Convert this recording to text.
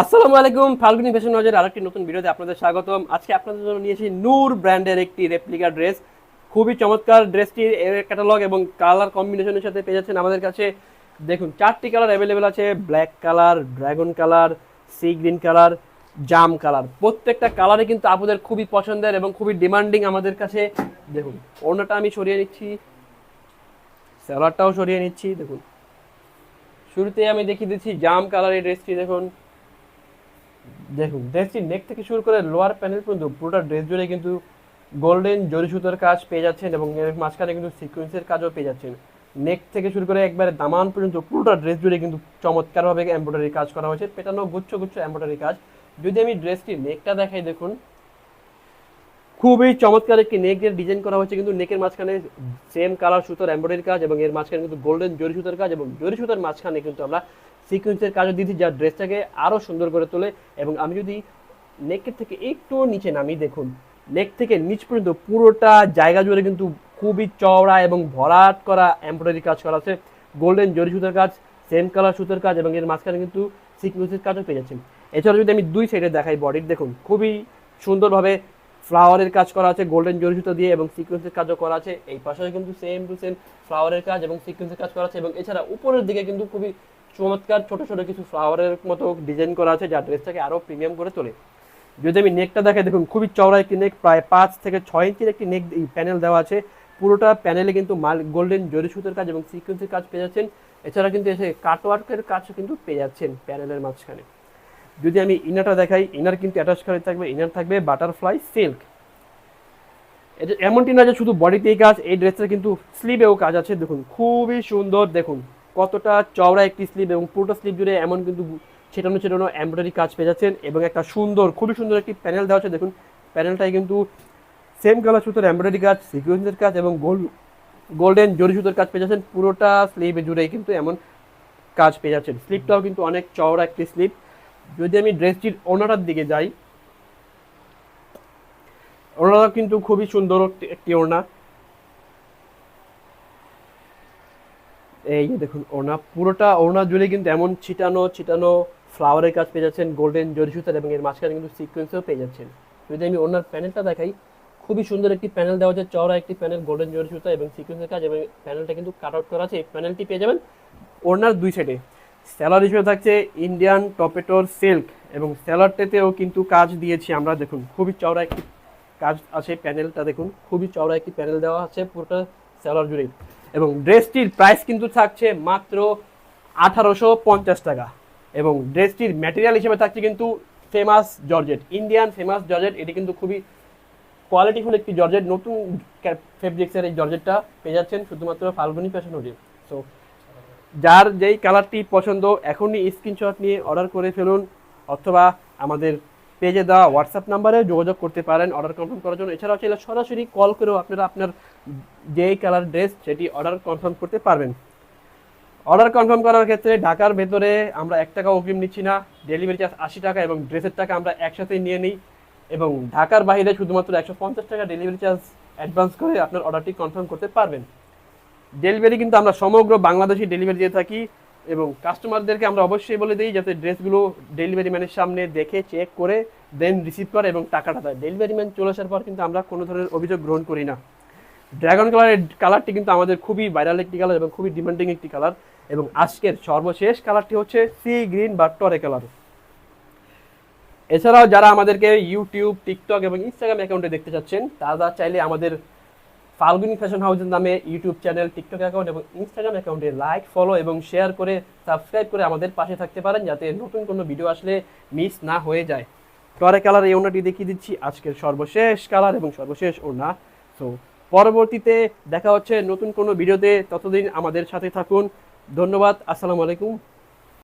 আসসালামু আলাইকুম, ফাল্গুনি ফ্যাশন নজরের আরেকটি নতুন ভিডিওতে আপনাদের স্বাগতম। আজকে আপনাদের জন্য নিয়েছি নূর ব্র্যান্ডের একটি রেপ্লিকা ড্রেস খুবই চমৎকার ড্রেসটির ক্যাটালগ এবং কালার কম্বিনেশনের সাথে পেয়ে যাচ্ছেন আমাদের কাছে। দেখুন, চারটি কালার অ্যাভেলেবেল আছে black colour dragon colour sea green colour জাম কালার প্রত্যেকটা কালারে কিন্তু আপনাদের খুবই পছন্দের এবং খুবই ডিমান্ডিং আমাদের কাছে। দেখুন অন্যটা আমি সরিয়ে নিচ্ছি স্যালাডটাও সরিয়ে নিচ্ছি, দেখুন। শুরুতে আমি দেখিয়ে দিচ্ছি জাম কালারের ড্রেসটি দেখুন। দেখুন ড্রেসটি নেক থেকে শুরু করে লোয়ার প্যানেল পর্যন্ত পুরোটা ড্রেস জুড়ে কিন্তু গোল্ডেন জরি সুতোর কাজ পেয়ে যাচ্ছেন এবং এর মাঝখানে কিন্তু সিকোয়েন্সের কাজও পেয়ে যাচ্ছেন। নেক থেকে শুরু করে একবারে দামান পর্যন্ত পুরোটা ড্রেস জুড়ে কিন্তু চমৎকারভাবে এমব্রয়ডারি কাজ করা হয়েছে, পেটানো গুচ্ছ গুচ্ছ এমব্রয়ডারি কাজ। যদি আমি ড্রেসটির নেকটা দেখাই, দেখুন। খুবই চমৎকার একটি নেক নেকের ডিজাইন করা হয়েছে, কিন্তু নেকের মাঝখানে সেম কালার সুতোর এমব্রয়ডারি কাজ এবং এর মাঝখানে কিন্তু গোল্ডেন জরি সুতোর কাজ এবং জরি সুতোর মাঝখানে কিন্তু আমরা সিকোয়েন্সের কাজও দিয়েছি যা ড্রেসটাকে আরও সুন্দর করে তোলে। এবং আমি যদি নেকের থেকে একটু নিচে নামি দেখুন নেক থেকে নিচ পর্যন্ত পুরোটা জায়গা জুড়ে কিন্তু খুবই চওড়া এবং ভরাট করা এমব্রয়ডারি কাজ করা আছে। গোল্ডেন জরি সুতোর কাজ সেম কালার সুতোর কাজ এবং এর মাঝখানে কিন্তু সিকোয়েন্সের কাজও পেয়ে যাচ্ছেন এছাড়া যদি আমি দুই সাইডে দেখাই বডির দেখুন, খুবই সুন্দরভাবে ফ্লাওয়ারের কাজ করা আছে গোল্ডেন জরি সুতো দিয়ে এবং সিকোয়েন্সের কাজও করা আছে। এই পাশে কিন্তু সেম টু সেম ফ্লাওয়ারের কাজ এবং সিকোয়েন্সের কাজ করা আছে এবং এছাড়া উপরের দিকে কিন্তু খুবই চমৎকার ছোট ছোট কিছু ফ্লাওয়ারের মতো ডিজাইন করা আছে যা ড্রেসটাকে আরও প্রিমিয়াম করে তোলে। যদি আমি নেকটা দেখাই, দেখুন, খুবই চওড়া একটি নেক প্রায় পাঁচ থেকে ছয় ইঞ্চির একটি নেক প্যানেল দেওয়া আছে। পুরোটা প্যানেলে কিন্তু মাল গোল্ডেন জরি সুতোর কাজ এবং সিকোয়েন্সের কাজ পেয়ে যাচ্ছেন। এছাড়া কিন্তু এসে কাটওয়ার্কের কাজও কিন্তু পেয়ে যাচ্ছেন প্যানেলের মাঝখানে। যদি আমি ইনারটা দেখাই ইনার কিন্তু অ্যাটাচ করে থাকবে ইনার থাকবে বাটারফ্লাই সিল্ক এমনটি না যে শুধু বডিতেই কাজ, এই ড্রেসটার কিন্তু স্লিভেও কাজ আছে। দেখুন, খুবই সুন্দর, দেখুন। কতটা চওড়া একটি স্লিভ এবং পুরোটা স্লিভ জুড়ে এমন কিন্তু ছেটানো ছেটানো এমব্রয়ডারি কাজ পেয়ে যাচ্ছেন এবং একটা সুন্দর, খুবই সুন্দর একটি প্যানেল দেওয়া আছে। দেখুন প্যানেলটাই কিন্তু সেম কালার সুতোর এমব্রয়ডারি কাজ সিকুয়েন্সের কাজ এবং গোল্ড গোল্ডেন জরি সুতোর কাজ পেয়ে যাচ্ছেন। পুরোটা স্লিভ জুড়েই কিন্তু এমন কাজ পেয়ে যাচ্ছেন। স্লিপটাও কিন্তু অনেক চওড়া একটি স্লিপ যদি আমি ড্রেসটির ওনাটার দিকে যাই ওনারা কিন্তু খুবই সুন্দর একটি ওড়না এই যে দেখুন, ওড়না পুরোটা, ওড়না জুড়ে কিন্তু এমন ছিটানো ছিটানো ফ্লাওয়ারের কাজ পেয়ে যাচ্ছেন গোল্ডেন জরি সুতার এবং এর মাঝখানে কিন্তু সিকোয়েন্সও পেয়ে যাচ্ছেন। যদি আমি ওনার প্যানেলটা দেখাই, খুবই সুন্দর একটি প্যানেল দেওয়া আছে, চওড়া একটি প্যানেল গোল্ডেন জরি সুতা এবং সিকোয়েন্সের কাজ এবং প্যানেলটা কিন্তু কাট আউট করা আছে। এই প্যানেলটি পেয়ে যাবেন ওড়নার দুই সাইডে স্যালার হিসেবে থাকছে ইন্ডিয়ান টপেটোর সিল্ক এবং স্যালারটাতেও কিন্তু কাজ দিয়েছি আমরা। দেখুন, খুবই চওড়া একটি কাজ আছে প্যানেলটা দেখুন, খুবই চওড়া একটি প্যানেল দেওয়া আছে পুরোটা। স্যালার জুড়ে। এবং ড্রেসটির প্রাইস কিন্তু থাকছে মাত্র আঠারোশো পঞ্চাশ টাকা। এবং ড্রেসটির ম্যাটেরিয়াল হিসেবে থাকছে কিন্তু famous georgette Indian famous georgette. এটি কিন্তু খুবই কোয়ালিটিফুল একটি জর্জেট। নতুন ফেব্রিক্সের এই জর্জেটটা পেয়ে যাচ্ছেন শুধুমাত্র ফাল্গুনি ফ্যাশন হোডে সো যার যেই কালারটি পছন্দ, এখনই স্ক্রিনশট নিয়ে অর্ডার করে ফেলুন, অথবা আমাদের পেজে দেওয়া হোয়াটসঅ্যাপ নাম্বারে যোগাযোগ করতে পারেন অর্ডার কনফার্ম করার জন্য। এছাড়াও চাইলে সরাসরি কল করেও আপনারা আপনার যেই কালার ড্রেস সেটি অর্ডার কনফার্ম করতে পারবেন। অর্ডার কনফার্ম করার ক্ষেত্রে ঢাকার ভেতরে আমরা এক টাকা অগ্রিম নিচ্ছি না। ডেলিভারি চার্জ আশি টাকা এবং ড্রেসের টাকা আমরা একসাথে নিয়ে নিই এবং ঢাকার বাইরে শুধুমাত্র একশো পঞ্চাশ টাকা ডেলিভারি চার্জ অ্যাডভান্স করে আপনার অর্ডারটি কনফার্ম করতে পারবেন। ডেলিভারি কিন্তু আমরা সমগ্র বাংলাদেশি ডেলিভারি দিয়ে থাকি। এবং কাস্টমারদেরকে আমরা অবশ্যই বলে দিই যাতে ড্রেসগুলো ডেলিভারি ম্যানের সামনে দেখে চেক করে দেন রিসিভ করে এবং টাকাটা দেয়। ডেলিভারি ম্যান চলে আসার পর কিন্তু আমরা কোনো ধরনের অভিযোগ গ্রহণ করি না। ড্রাগন কালারের কালারটি কিন্তু আমাদের খুবই ভাইরাল একটি কালার এবং খুবই ডিমান্ডিং একটি কালার এবং আজকের সর্বশেষ কালারটি হচ্ছে সি গ্রিন বা টরে কালার এছাড়াও যারা আমাদেরকে ইউটিউব টিকটক এবং ইনস্টাগ্রাম অ্যাকাউন্টে দেখতে চাচ্ছেন, তারা চাইলে আমাদের ফাল্গুনি ফ্যাশন হাউসের নামে ইউটিউব চ্যানেল টিকটক অ্যাকাউন্ট এবং ইনস্টাগ্রাম অ্যাকাউন্টে লাইক ফলো এবং শেয়ার করে সাবস্ক্রাইব করে আমাদের পাশে থাকতে পারেন যাতে নতুন কোনো ভিডিও আসলে মিস না হয়ে যায়। টরে কালার এই ওনাটি দেখিয়ে দিচ্ছি, আজকের সর্বশেষ কালার এবং সর্বশেষ ওনা সো পরবর্তীতে দেখা হচ্ছে নতুন কোনো ভিডিওতে ততদিন আমাদের সাথে থাকুন। ধন্যবাদ, আসসালামু আলাইকুম।